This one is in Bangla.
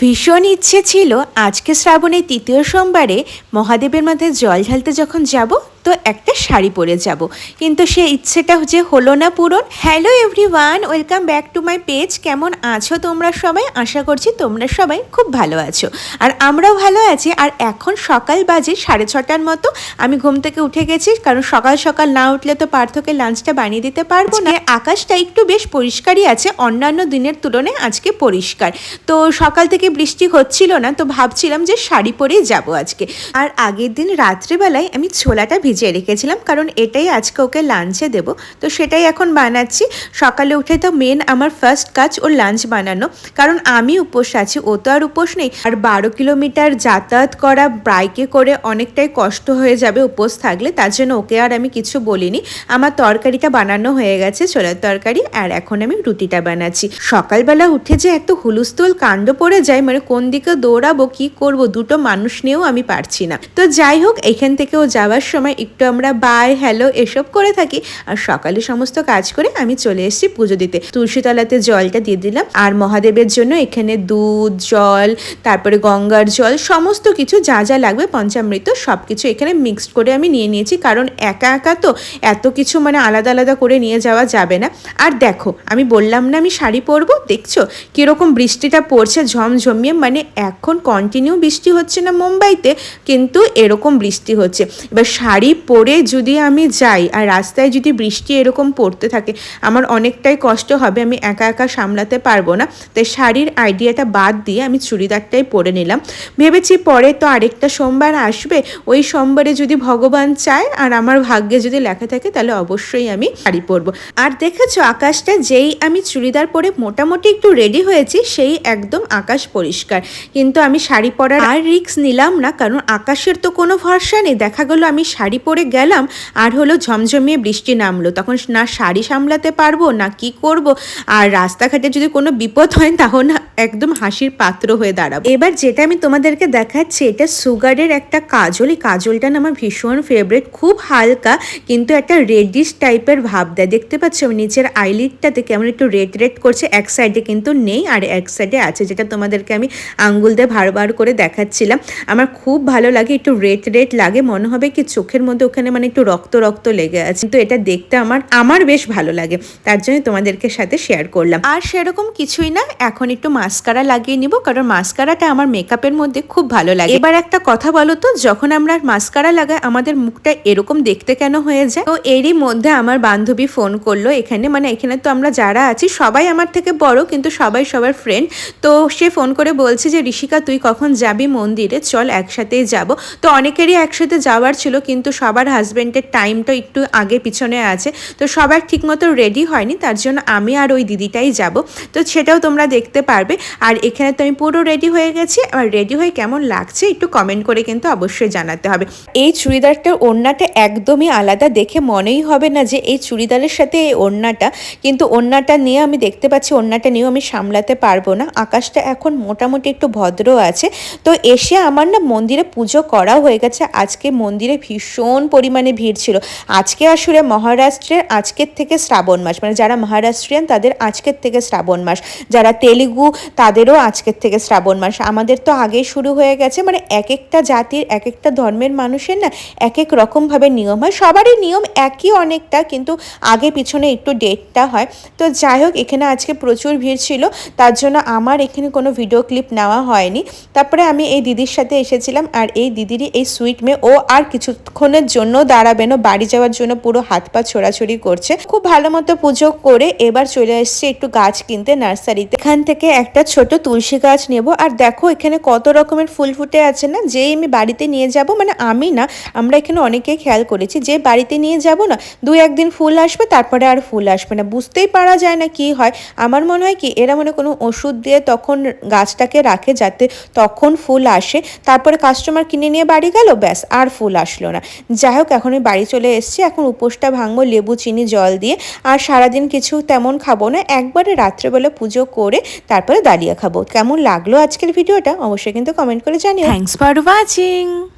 ভীষণ ইচ্ছে ছিল আজকে শ্রাবণের তৃতীয় সোমবারে মহাদেবের মাথায় জল ঢালতে যখন যাব তো একটা শাড়ি পরে যাব। কিন্তু সে ইচ্ছেটা যে হলো না পূরণ। Hello everyone welcome back to my page কেমন আছো তোমরা সবাই? আশা করছি তোমরা সবাই খুব ভালো আছো। আর আমরাও ভালো আছি। আর এখন সকাল বাজে সাড়ে ছটার মতো। আমি ঘুম থেকে উঠে গেছি কারণ সকাল সকাল না উঠলে তো পার্থকে লাঞ্চটা বানিয়ে দিতে পারব না। আকাশটা একটু বেশ পরিষ্কারই আছে। অন্যান্য দিনের তুলনায় আজকে পরিষ্কার। তো সকাল থেকে বৃষ্টি হচ্ছিল না তো ভাবছিলাম যে শাড়ি পরেই যাব আজকে। আর আগের দিন রাত্রেবেলায় আমি ছোলাটা ভিজিয়ে রেখেছিলাম, কারণ এটাই আজকে ওকে লাঞ্চে দেব। তো সেটাই এখন বানাচ্ছি। সকালে উঠে তো মেন আমার ফার্স্ট কাজ ওর লাঞ্চ বানানো, কারণ আমি উপোস আছি, ও তো আর উপোস নেই। আর বারো কিলোমিটার যাতায়াত করা বাইকে করে অনেকটাই কষ্ট হয়ে যাবে উপোস থাকলে, তার জন্য ওকে আর আমি কিছু বলিনি। আমার তরকারিটা বানানো হয়ে গেছে, ছোলার তরকারি, আর এখন আমি রুটিটা বানাচ্ছি। সকালবেলা উঠে যে এত হুলুস্থুল কাণ্ড পড়ে যায় মানে কোন দিকে দৌড়াবো, কি করব, দুটো মানুষ নিয়েও আমি পারছি না। তো যাই হোক, এখান থেকে ও যাওয়ার সময় একটু আমরা বাই হ্যালো এসব করে থাকি। আর সকালে সমস্ত কাজ করে আমি চলে এসেছি পুজো দিতে। তুলসীতলাতে জলটা দিয়ে দিলাম। আর মহাদেবের জন্য এখানে দুধ, জল, তারপরে গঙ্গার জল, সমস্ত কিছু যা যা লাগবে, পঞ্চামৃত সব কিছু এখানে মিক্সড করে আমি নিয়ে নিয়েছি। কারণ একা একা তো এত কিছু মানে আলাদা আলাদা করে নিয়ে যাওয়া যাবে না। আর দেখো, আমি বললাম না আমি শাড়ি পরবো? দেখছ? কীরকম বৃষ্টিটা পড়ছে, ঝমঝমিয়ে। মানে এখন কন্টিনিউ বৃষ্টি হচ্ছে না মুম্বাইতে, কিন্তু এরকম বৃষ্টি হচ্ছে। এবার শাড়ি পরে যদি আমি যাই আর রাস্তায় যদি বৃষ্টি এরকম পড়তে থাকে, আমার অনেকটাই কষ্ট হবে, আমি একা একা সামলাতে পারব না। তাই শাড়ির আইডিয়াটা বাদ দিয়ে আমি চুড়িদারটাই পরে নিলাম। ভেবেছি পরে তো আরেকটা সোমবার আসবে, ওই সোমবারে যদি ভগবান চায় আর আমার ভাগ্যে যদি লেখা থাকে, তাহলে অবশ্যই আমি শাড়ি পরবো। আর দেখেছ আকাশটা, যেই আমি চুড়িদার পরে মোটামুটি একটু রেডি হয়েছি, সেই একদম আকাশ পরিষ্কার। কিন্তু আমি শাড়ি পরার আর রিক্স নিলাম না, কারণ আকাশের তো কোনো ভরসা নেই। দেখা গেলো আমি শাড়ি পরে গেলাম, আর হলো ঝমঝমিয়ে বৃষ্টি নামলো। তখন না শাড়ি সামলাতে পারব, না কি করব? আর রাস্তাঘাটে যদি কোনো বিপদ হয়, তাহলে একদম হাসির পাত্র হয়ে দাঁড়াবো। এবার যেটা আমি তোমাদেরকে দেখাচ্ছি, এটা সুগারের একটা কাজল। এই কাজলটা না আমার ভীষণ ফেভারিট খুব হালকা, কিন্তু একটা রেডিশ টাইপের ভাব দেয়। দেখতে পাচ্ছ নিচের আইলিডটাতে কেমন একটু রেড রেড করছে। এক সাইডে কিন্তু নেই, আর এক সাইডে আছে, যেটা তোমাদেরকে আমি আঙ্গুল দিয়ে ভারবার করে দেখাচ্ছিলাম। আমার খুব ভালো লাগে, একটু রেড রেড লাগে, মনে হবে কি চোখের মধ্যে ওখানে মানে একটু রক্ত রক্ত লেগে আছে। কিন্তু এটা দেখতে আমার আমার বেশ ভালো লাগে। তার জন্য তোমাদেরকে সাথে শেয়ার করলাম। আর সেরকম কিছুই না, এখন একটু মাস্কারা লাগিয়ে নিব, কারণ মাস্কারাটা আমার মেকআপের মধ্যে খুব ভালো লাগে। এবার একটা কথা বলো তো, যখন আমরা মাস্কারা লাগাই, আমাদের মুখটা এরকম দেখতে কেন হয়ে যায়? তো এরই মধ্যে আমার বান্ধবী ফোন করল এখানে মানে এখানে তো আমরা যারা আছি, সবাই আমার থেকে বড়, কিন্তু সবাই সবার ফ্রেন্ড তো সে ফোন করে বলছে যে, ঋষিকা, তুই কখন যাবি মন্দিরে? চল একসাথেই যাব। তো অনেকেরই একসাথে যাওয়ার ছিল, কিন্তু সবার হাজব্যান্ডের টাইমটা একটু আগে পিছনে আছে। তো সবার ঠিকমতো রেডি হয়নি, তার জন্য আমি আর ওই দিদিটাই যাব। তো সেটাও তোমরা দেখতে পারবে। আর এখানে তো আমি পুরো রেডি হয়ে গেছি। আর রেডি হয়ে কেমন লাগছে একটু কমেন্ট করে কিন্তু অবশ্যই জানাতে হবে। এই চুড়িদারটার ওড়নাটা একদমই আলাদা। দেখে মনেই হবে না যে এই চুড়িদারের সাথে এই ওড়নাটা। কিন্তু ওড়নাটা নিয়ে আমি দেখতে পাচ্ছি, ওড়নাটা নিয়েও আমি সামলাতে পারব না। আকাশটা এখন মোটামুটি একটু ভদ্র আছে। তো এসে আমার না মন্দিরে পুজো করা হয়ে গেছে। আজকে মন্দিরে ভীষণ পরিমাণে ভিড় ছিল? আজকে আসলে মহারাষ্ট্রের আজকের থেকে শ্রাবণ মাস মানে যারা মহারাষ্ট্রিয়ান তাদের আজকের থেকে শ্রাবণ মাস, যারা তেলেগু তাদেরও আজকের থেকে শ্রাবণ মাস। আমাদের তো আগেই শুরু হয়ে গেছে মানে এক একটা জাতির এক একটা ধর্মের মানুষের না এক এক রকমভাবে নিয়ম হয়। সবারই নিয়ম একই অনেকটা, কিন্তু আগে পিছনে একটু ডেটটা হয়। তো যাই হোক এখানে আজকে প্রচুর ভিড় ছিল, তার জন্য আমার এখানে কোনো ভিডিও ক্লিপ নেওয়া হয়নি। তারপরে আমি এই দিদির সাথে এসেছিলাম, আর এই দিদিরই এই সুইট মেয়ে ও আর কিছুক্ষণের জন্য দাঁড়াবে না বাড়ি যাওয়ার জন্য পুরো হাত পা ছোড়াছড়ি করছে। খুব ভালো মতো পুজো করে এবার চলে এসছে একটু গাছ কিনতে নার্সারিতে। এখান থেকে একটা ছোট তুলসী গাছ নেব। আর দেখো, এখানে কত রকমের ফুল ফুটে আছে না? যেই আমি বাড়িতে নিয়ে যাব মানে আমি না, আমরা এখানে অনেকেই খেয়াল করেছি, যে বাড়িতে নিয়ে যাব না, দু একদিন ফুল আসবে, তারপরে আর ফুল আসবে না। বুঝতেই পারা যায় না কি হয়। আমার মনে হয় কি, এরা মনে কোনো ওষুধ দিয়ে তখন গাছটাকে রাখে, যাতে তখন ফুল আসে। তারপরে কাস্টমার কিনে নিয়ে বাড়ি গেল, ব্যাস, আর ফুল আসলো না। যাই হোক এখন আমি বাড়ি চলে এসেছি। এখন উপোসটা ভাঙবো, লেবু, চিনি, জল দিয়ে। আর সারাদিন কিছু তেমন খাব না, একবারে রাত্রেবেলা পুজো করে তারপরে দাঁড়িয়ে খাব। কেমন লাগল আজকের ভিডিওটা? অবশ্যই কিন্তু কমেন্ট করে জানিও। Thanks for watching